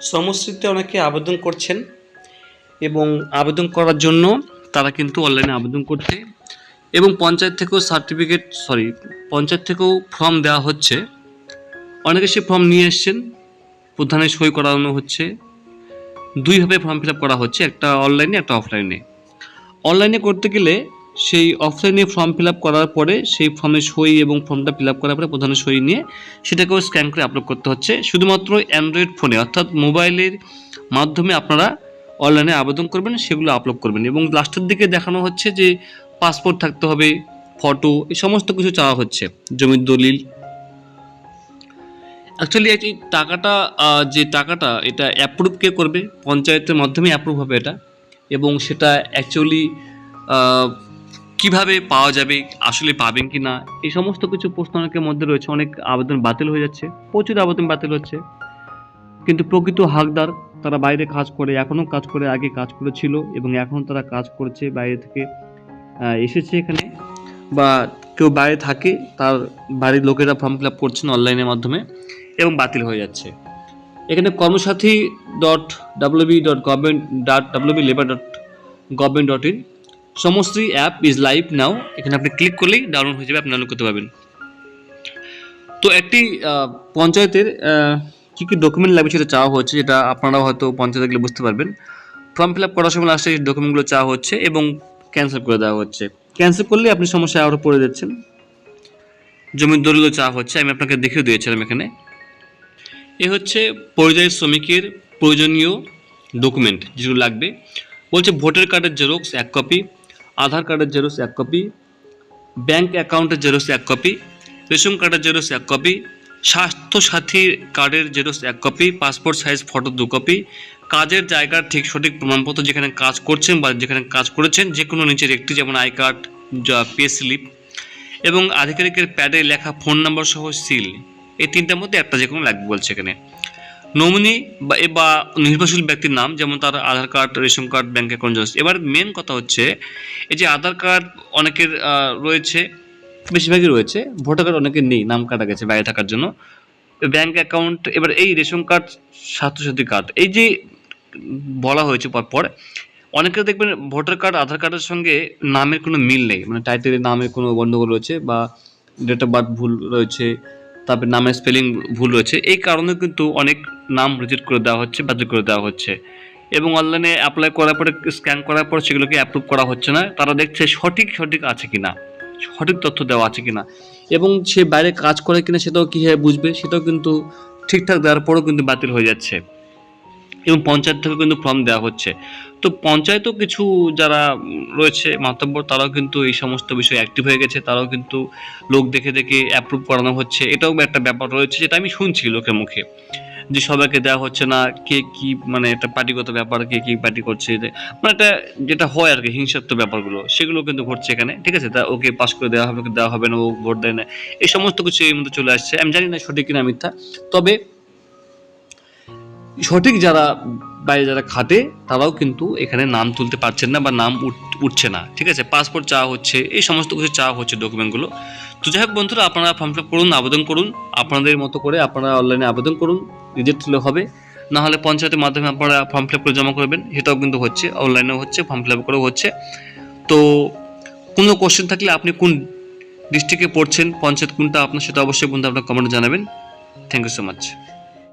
শ্রমশ্রীতে অনেকে আবেদন করছেন এবং আবেদন করার জন্য তারা কিন্তু অনলাইনে আবেদন করতে এবং পঞ্চায়েত থেকেও সার্টিফিকেট সরি পঞ্চায়েত থেকেও ফর্ম দেওয়া হচ্ছে। অনেকে সে ফর্ম নিয়ে এসছেন, প্রধানে সই করানো হচ্ছে। দুইভাবে ফর্ম ফিল করা হচ্ছে, একটা অনলাইনে একটা অফলাইনে অনলাইনে করতে গেলে সেই অফলাইনে ফর্ম ফিল করার পরে সেই ফর্মে সই এবং ফর্মটা ফিল করার পরে প্রধানের সই নিয়ে সেটাকেও স্ক্যান করে আপলোড করতে হচ্ছে। শুধুমাত্র অ্যান্ড্রয়েড ফোনে অর্থাৎ মোবাইলের মাধ্যমে আপনারা অনলাইনে আবেদন করবেন, সেগুলো আপলোড করবেন। এবং লাস্টের দিকে দেখানো হচ্ছে যে পাসপোর্ট থাকতে হবে ফটো এই সমস্ত কিছু চাওয়া হচ্ছে, জমির দলিল। অ্যাকচুয়ালি এই টাকাটা যে টাকাটা, এটা অ্যাপ্রুভ কে করবে? পঞ্চায়েতের মাধ্যমে অ্যাপ্রুভ হবে এটা। এবং সেটা অ্যাকচুয়ালি কীভাবে পাওয়া যাবে, আসলে পাবেন কি না এই সমস্ত কিছু প্রশ্ন অনেকের মধ্যে রয়েছে। অনেক আবেদন বাতিল হয়ে যাচ্ছে, প্রচুর আবেদন বাতিল হচ্ছে। কিন্তু প্রকৃত হাকদার তারা বাইরে কাজ করে এখনও কাজ করে, আগে কাজ করেছিল এবং এখন তারা কাজ করছে বাইরে থেকে এসেছে এখানে। বা কেউ বাইরে থাকে, তার বাড়ির লোকেরা ফর্ম ফিল আপ করছেন অনলাইনের মাধ্যমে এবং বাতিল হয়ে যাচ্ছে। এখানে Karmasathi dot WB dot government dot WB labour dot government dot in সমস্ত অ্যাপ ইজ লাইভ নাও এখানে আপনি ক্লিক করলেই ডাউনলোড হয়ে যাবে, আপনি ডাউনলোড করতে পারবেন। তো একটি পঞ্চায়েতের কী কী ডকুমেন্ট লাগবে সেটা চাওয়া হচ্ছে, যেটা আপনারাও হয়তো পঞ্চায়েতে গেলে বুঝতে পারবেন। ফর্ম ফিল আপ করার সময় লাস্টে এই ডকুমেন্টগুলো চাওয়া হচ্ছে এবং ক্যান্সেল করে দেওয়া হচ্ছে। ক্যান্সেল করলে আপনি সমস্যায় আরও পড়ে যাচ্ছেন। জমির দলিলও চাওয়া হচ্ছে, আমি আপনাকে দেখিয়ে দিয়েছিলাম এখানে। এ হচ্ছে পরিযায়ী শ্রমিকের প্রয়োজনীয় ডকুমেন্ট যেগুলো লাগবে। বলছে ভোটার কার্ডের জেরক্স এক কপি আধার কার্ডের জেরক্স এক কপি ব্যাংক অ্যাকাউন্টের জেরক্স এক কপি রেশন কার্ডের জেরক্স এক কপি স্বাস্থ্যসাথী কার্ডের জেরক্স এক কপি পাসপোর্ট সাইজ ফটো দু কপি কাজের জায়গার ঠিক সঠিক প্রমাণপত্র যেখানে কাজ করছেন বা যেখানে কাজ করেছেন যে কোনো নিচের একটি যেমন আই কার্ড পে স্লিপ এবং আধিকারিকের প্যাডে লেখা ফোন নাম্বার সহ সিল এই তিনটার মধ্যে একটা যে কোনো লাগবে বলছে এখানে। নমিনি বা নির্ভরশীল ব্যক্তির নাম, যেমন তার Aadhaar card, ration card bank account এবার মেন কথা হচ্ছে, এই যে আধার কার্ড অনেকের রয়েছে, বেশিরভাগই রয়েছে, ভোটার কার্ড অনেকের নেই, নাম কাটা গেছে বাইরে থাকার জন্য। ব্যাঙ্ক অ্যাকাউন্ট এবার এই রেশন কার্ড স্বাস্থ্যসাথী কার্ড, এই যে বলা হয়েছে পরপর অনেকে দেখবেন ভোটার কার্ড, আধার কার্ডের সঙ্গে নামের কোনো মিল নেই। মানে টাইটেলের নামের কোনো গণ্ডগোল রয়েছে বা ডেট অফ বার্থ ভুল রয়েছে, তারপরে নামের স্পেলিং ভুল রয়েছে, এই কারণে কিন্তু অনেক নাম রিজেক্ট করে দেওয়া হচ্ছে, বাতিল করে দেওয়া হচ্ছে। এবং অনলাইনে অ্যাপ্লাই করার পরে স্ক্যান করার পর সেগুলোকে অ্যাপ্রুভ করা হচ্ছে না। তারা দেখছে সঠিক সঠিক আছে কি না সঠিক তথ্য দেওয়া আছে কি না এবং সে বাইরে কাজ করে কিনা সেটাও কীভাবে বুঝবে, সেটাও কিন্তু ঠিকঠাক দেওয়ার পরেও কিন্তু বাতিল হয়ে যাচ্ছে। এবং পঞ্চায়েত থেকে কিন্তু ফর্ম দেওয়া হচ্ছে। তো পঞ্চায়েতও কিছু যারা রয়েছে মাতব্বর, তারাও কিন্তু এই সমস্ত বিষয়ে অ্যাক্টিভ হয়ে গেছে। তারাও কিন্তু লোক দেখে দেখে অ্যাপ্রুভ করানো হচ্ছে। এটাও একটা ব্যাপার রয়েছে, যেটা আমি শুনছি লোকের মুখে। যে সবাইকে দেওয়া হচ্ছে না, কে কি মানে একটা পার্টিগত ব্যাপার, কে কি পার্টি করছে মানে একটা যেটা হয় আর কি, হিংসাত্মক ব্যাপারগুলো, সেগুলো কিন্তু ঘটছে এখানে, ঠিক আছে? তা ওকে পাস করে দেওয়া হবে দেওয়া হবে না, ও ভোট দেয় না, এই সমস্ত কিছু এই মধ্যে চলে আসছে। আমি জানি না সঠিক কিনা মিথ্যা, তবে সঠিক যারা বাইরে যারা খাটে তারাও কিন্তু এখানে নাম তুলতে পারছেন না বা নাম উঠ- উঠছে না। ঠিক আছে? পাসপোর্ট চাওয়া হচ্ছে, এই সমস্ত কিছু চাওয়া হচ্ছে ডকুমেন্টগুলো তো যাই হোক বন্ধুরা, আপনারা ফর্ম ফিল করুন, আবেদন করুন, আপনাদের মতো করে আপনারা অনলাইনে আবেদন করুন রিজেক্ট হলে হবে। না হলে পঞ্চায়েতের মাধ্যমে আপনারা ফর্ম ফিল করে জমা করবেন, সেটাও কিন্তু হচ্ছে অনলাইনেও হচ্ছে ফর্ম ফিল করেও হচ্ছে। তো কোনো কোশ্চেন থাকলে আপনি কোন ডিস্ট্রিক্টে পড়ছেন, পঞ্চায়েত কোনটা আপনার, সেটা অবশ্যই বন্ধু আপনার কমেন্টে জানাবেন। Thank you so much